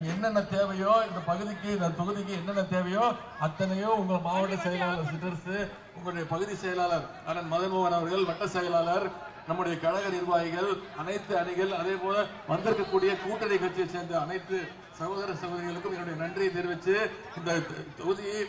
என்னென்ன தேவையோ இந்த பகுதிக்கு இந்த தொகுதிக்கு என்னென்ன தேவையோ அத்தனையோ உங்கள் மாவட்ட செயலாளர் சிட்டர்ஸ் உங்களுடைய பகுதி செயலாளர் அண்ணன் மதன்மோகன் அவர்கள் வட்ட செயலாளர் நம்முடைய கழக நிர்வாகிகள் அனைத்து அணிகள் அதே போல வந்திருக்கக்கூடிய கூட்டணி கட்சியை சேர்ந்த அனைத்து சகோதர சகோதரிகளுக்கும் என்னுடைய நன்றியை தெரிவித்து இந்த தொகுதியை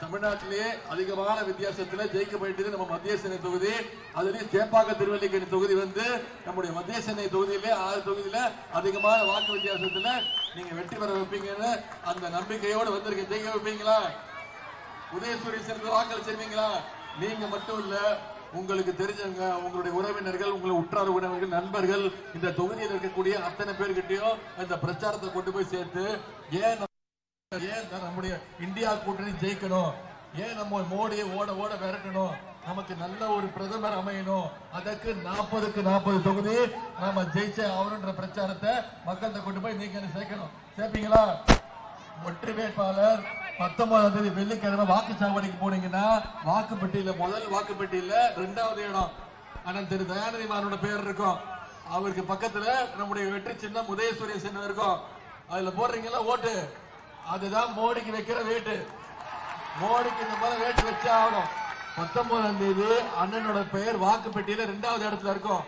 தமிழ்நாட்டிலேயே அதிகமான வித்தியாசத்தில் ஜெயிக்க வேண்டியது நம்ம மத்திய சென்னை தொகுதி. அதுலேயும் சேப்பாக்க திருவல்லிக்கணி தொகுதி வந்து நம்முடைய மத்திய சென்னை தொகுதியிலே ஆறு தொகுதியில அதிகமான வாக்கு வித்தியாசத்தில் நீங்க வெற்றி பெற வைப்பீங்கன்னு அந்த நம்பிக்கையோடு வந்திருக்க ஜெயிக்க வைப்பீங்களா? உதயசூரிய சேர்ந்து வாக்களிச்சிருவீங்களா நீங்க மட்டும் இல்ல உங்களுக்கு தெரிஞ்சவங்க உங்களுடைய உறவினர்கள் உங்களை உற்றார் உறவினர்கள் நண்பர்கள் இந்த தொகுதியில் இருக்கக்கூடிய அத்தனை பேர்கிட்டயும் இந்த பிரச்சாரத்தை கொண்டு போய் சேர்த்து ஏன் ஏன் நம்முடைய இந்தியா கூட்டணி ஜெயிக்கணும்? ஏன் நம்ம மோடியை ஓட ஓட விரட்டணும்? நமக்கு நல்ல ஒரு பிரதமர் அமையணும். அதற்கு நாற்பதுக்கு நாற்பது தொகுதி நாம ஜெயிச்சே ஆகணும்ன்ற பிரச்சாரத்தை மக்கள்கிட்ட கொண்டு போய் நீங்க என்ன சேர்க்கணும்? சேர்ப்பீங்களா? ஒற்றை வேட்பாளர் பத்தொன்பதாம் தேதி வெள்ளிக்கிழமை வாக்குச்சாவடிக்கு போனீங்கன்னா வாக்குப்பட்டியில முதல் வாக்குப்பட்டியில ரெண்டாவது இடம். ஆனால் திரு தயாநிதி மாறனோட பேர் இருக்கும். அவருக்கு பக்கத்துல நம்முடைய வெற்றி சின்னம் உதயசூரிய சின்னம் இருக்கும். அதுல போடுறீங்களா? ஓட்டு. அதுதான் மோடிக்கு வைக்கிற வேட்டு மோடிக்கு இந்த மாதிரி வேட்டு வச்சே ஆகணும். பத்தொன்பதாம் தேதி அண்ணனோட பெயர் வாக்கு பெட்டியில ரெண்டாவது இடத்துல இருக்கும்.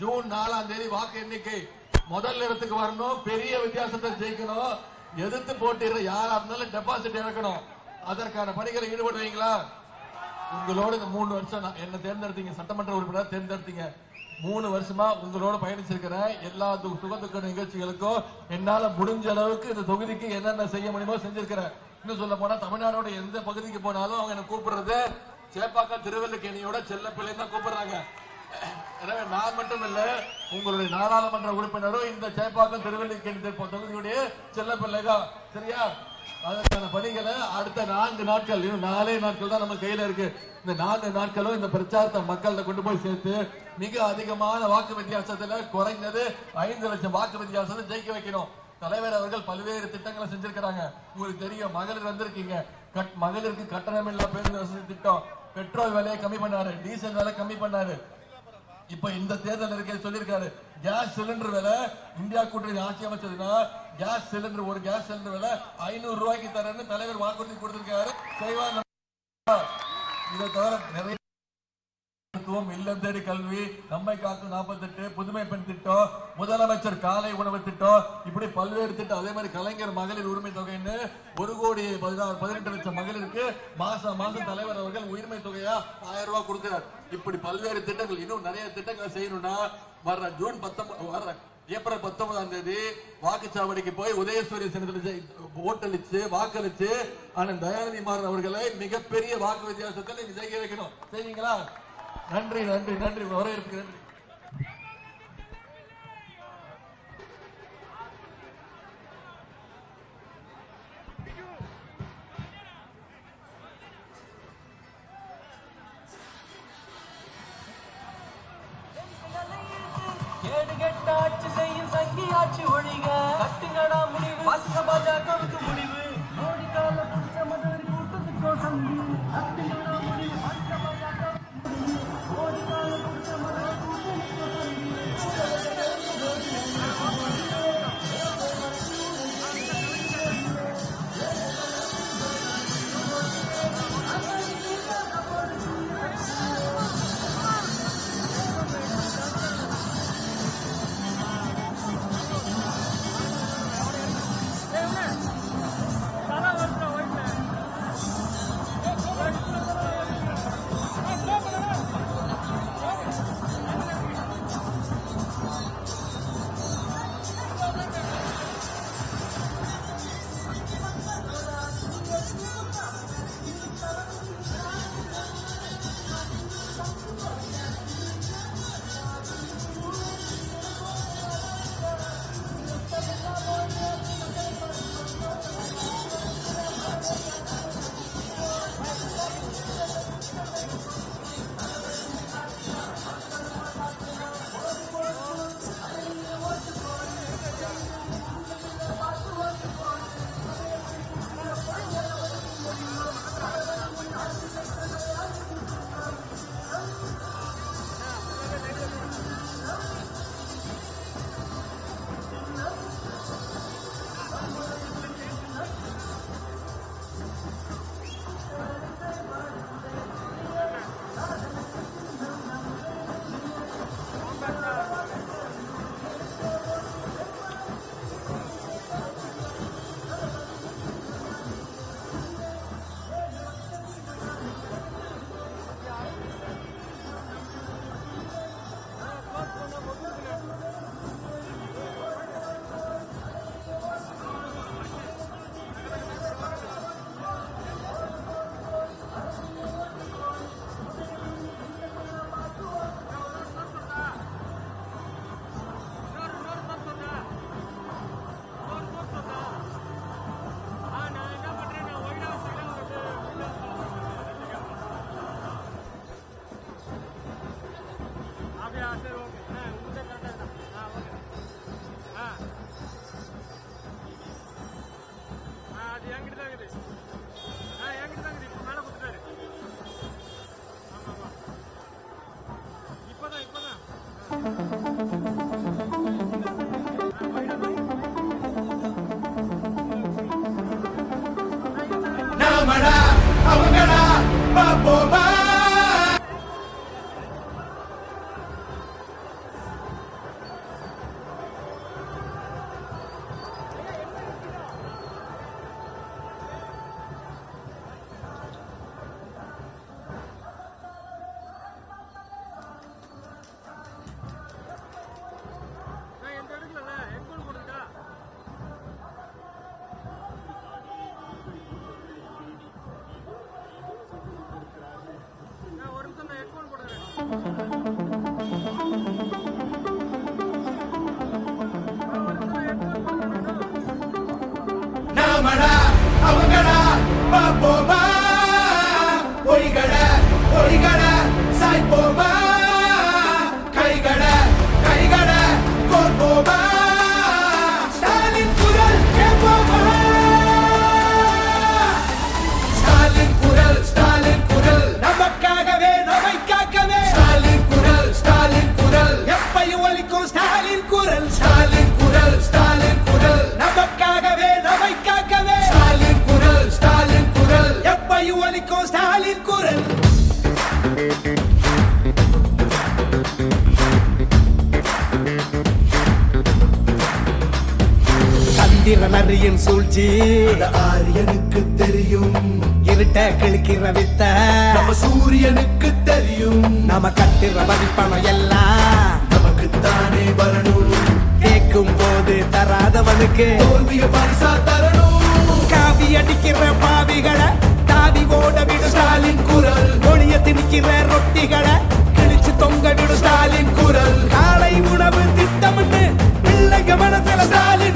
ஜூன் நாலாம் தேதி வாக்கு எண்ணிக்கை. முதல் இடத்துக்கு வரணும். பெரிய வித்தியாசத்தை ஜெயிக்கணும். எதிர்த்து போட்டிடுற யாரா இருந்தாலும் டெபாசிட் இறக்கணும். அதற்கான பணிகளை ஈடுபடுவீங்களா? உங்களோட இந்த மூணு வருஷம் நான் என்ன தேர்ந்தெடுத்தீங்க? சட்டமன்ற உறுப்பினர் தேர்ந்தெடுத்தீங்க? மூணு வருஷமா உங்களோட பயணிச்சிருக்கிறேன் எல்லா து- நிகழ்ச்சிகளுக்கும் என்னால முடிஞ்ச அளவுக்கு இந்த தொகுதிக்கு என்னென்ன செய்ய முடியுமோ செஞ்சிருக்கிறேன் இன்னும் சொல்ல போனா தமிழ்நாடோட எந்த பகுதிக்கு போனாலும் அவங்க என்ன கூப்பிடுறது சேப்பாக்கம் திருவல்லிக்கேணியோட செல்ல பிள்ளைன்னு தான் கூப்பிடுறாங்க. எனவே நான் மட்டும் இல்ல உங்களுடைய நாடாளுமன்ற உறுப்பினரும் இந்த சேப்பாக்கம் திருவல்லிக்கேணி தொகுதியுடைய செல்ல பிள்ளைகா தான் சரியா? அதற்கான பணிகளை அடுத்த நான்கு நாட்கள் இன்னும் நாலே நாட்கள் தான் நம்ம கையில இருக்கு. இந்த நான்கு நாட்களும் இந்த பிரச்சாரத்தை மக்கள்கிட்ட கொண்டு போய் சேர்த்து மிக அதிகமான வாக்கு வித்தியாசத்துல குறைந்தது ஐந்து லட்சம் வாக்கு வித்தியாசத்தை ஜெயிக்க வைக்கணும். தலைவர் அவர்கள் பல்வேறு திட்டங்களை செஞ்சிருக்கிறாங்க. உங்களுக்கு தெரியும் மகளிர் வந்திருக்கீங்க. கட்- மகளிருக்கு இல்ல பேருந்து வசதி திட்டம். பெட்ரோல் விலையை கம்மி பண்ணாரு டீசல் விலை கம்மி பண்ணாரு. இப்ப இந்த தேர்தல் இருக்க சொல்லியிருக்காரு கேஸ் சிலிண்டர் விலை இந்தியா கூட்டணி ஆட்சி அமைச்சதுன்னா கேஸ் சிலிண்டர் ஒரு கேஸ் சிலிண்டர் விலை ஐநூறு ரூபாய்க்கு தரேன்னு தலைவர் வாக்குறுதி கொடுத்திருக்காரு. செய்வாங்க. இதை தவிர நிறைய மருத்துவம் தேடி கல்வி நம்மை காக்கும் நாற்பத்தெட்டு புதுமை பெண் திட்டம் முதலமைச்சர் காலை உணவு திட்டம் இப்படி பல்வேறு திட்டம் அதே மாதிரி கலைஞர் மகளிர் உரிமை தொகைன்னு ஒரு கோடி பதினாறு பதினெட்டு லட்சம் மகளிருக்கு. மாசம் மாசம் தலைவர் அவர்கள் உரிமை தொகையா ஆயிரம் ரூபாய் கொடுக்கிறார். இப்படி பல்வேறு திட்டங்கள் இன்னும் நிறைய திட்டங்களை செய்யணும்னா வர்ற ஜூன் பத்தொன்பது வர்ற ஏப்ரல் பத்தொன்பதாம் தேதி வாக்குச்சாவடிக்கு போய் உதயசூரிய சின்னத்தில் ஓட்டளிச்சு வாக்களிச்சு அண்ணன் தயாநிதி மாறன் அவர்களை மிகப்பெரிய வாக்கு வித்தியாசத்தில் நீங்க ஜெயிக்க வைக்கணும். செய்வீங்களா? நன்றி நன்றி நன்றி. வரவேற்புக்கு நன்றி அவங்கடா அவங்கடா பாப்போமா? ஆரியன் சூழ்ச்சி. ஆரியனுக்கு தெரியும். இருட்ட கிழக்கிற வித்த. நம்ம சூரியனுக்கு தெரியும். நம்ம கட்டுற வரிப்பணம் எல்லாம். நமக்கு தானே வரணும். கேட்கும் போது தராதவனுக்கு. தோல்விய பரிசா தரணும். காவி அடிக்கிற பாவிகளை தாவி ஓட விடும் ஸ்டாலின் குரல். ஒளிய திணிக்கிற ரொட்டிகளை கிழிச்சு தொங்க விடும் ஸ்டாலின் குரல். காலை உணவு திட்டமிட்டு பிள்ளை கவனத்தில் ஸ்டாலின்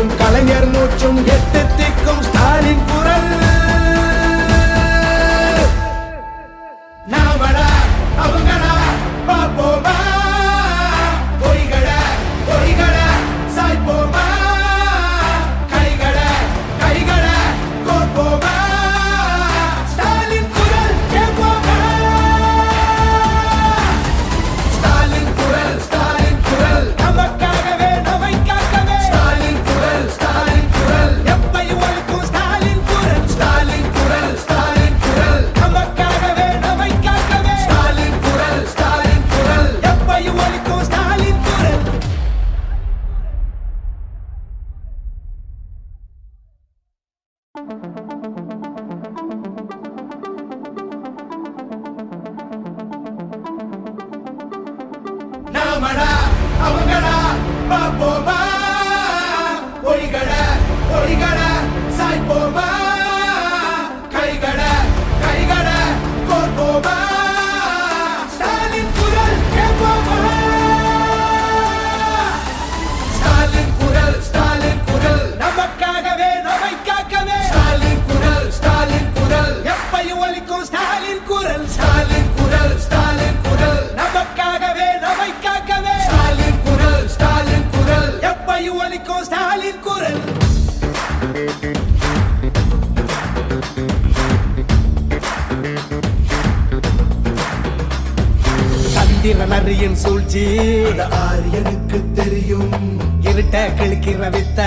மூச்சும் கலைஞர் மூச்சும் எட்டு ஆரியனுக்கு தெரியும்? இருட்ட கிழக்கிற வித்த.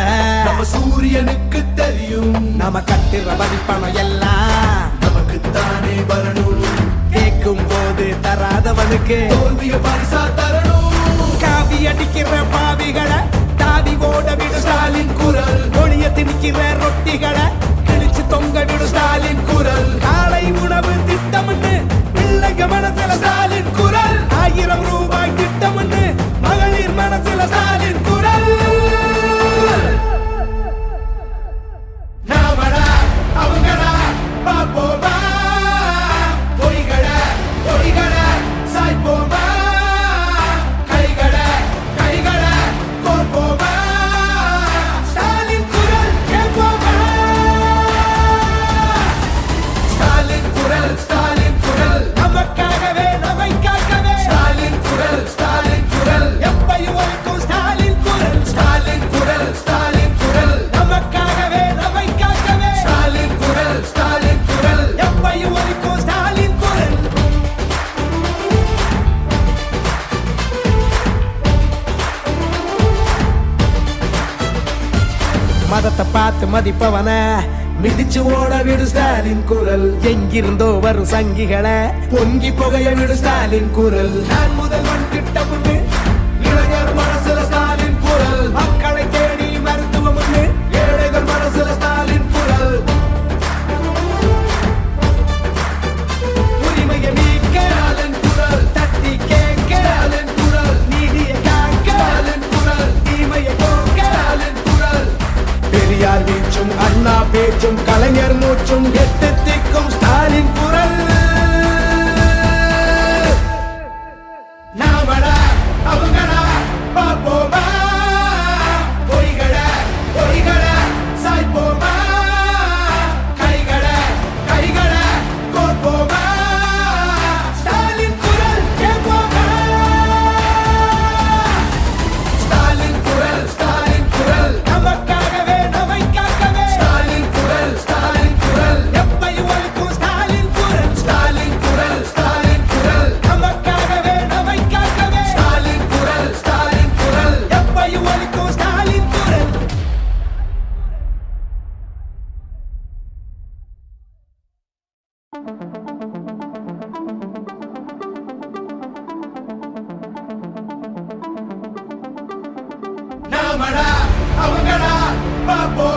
நம்ம சூரியனுக்கு தெரியும். நாம கட்டுற மதிப்பணம் எல்லாம். நமக்கு தானே வரணும். கேட்கும் போது தராதவனுக்கு. தோல்விய பரிசா தரணும். காவி அடிக்கிற பாவிகளை தாவி ஓட விடு ஸ்டாலின் குரல். ஒளிய திணிக்கிற ரொட்டிகளை கிழிச்சு தொங்க விடு ஸ்டாலின் குரல். காலை உணவு திட்டம்னு பிள்ளைங்க மனசுல ஸ்டாலின் குரல். நமக்காகவே நம்மை காக்கவே ஸ்டாலின் குரல் ஸ்டாலின் குரல். எப்பையும் ஒலிக்கும் ஸ்டாலின் குரல். ஸ்டாலின் குரல் ஸ்டாலின் குரல். நமக்காகவே நம்மை காக்கவே ஸ்டாலின் குரல் ஸ்டாலின் குரல். எப்பையும் ஒலிக்கும் ஸ்டாலின் குரல். மதத்தை பார்த்து மதிப்பவன. மிதிச்சு ஓட விடு ஸ்டாலின் குரல். எங்கிருந்தோ வரும் சங்கிகளை பொங்கி புகைய விடு ஸ்டாலின் குரல். நான் முதல்வன் கிட்ட இளைஞர் மனசுல ஸ்டாலின் குரல். மக்களை தேடி மருத்துவம் ஏழைகள் மனசுல ஸ்டாலின் பெரியார் வீச்சும் அண்ணா பேச்சும் கலைஞர் மூச்சும் எட்டு திக்கும் ஸ்டாலின் குரல் நாமடா அவங்கடா papo.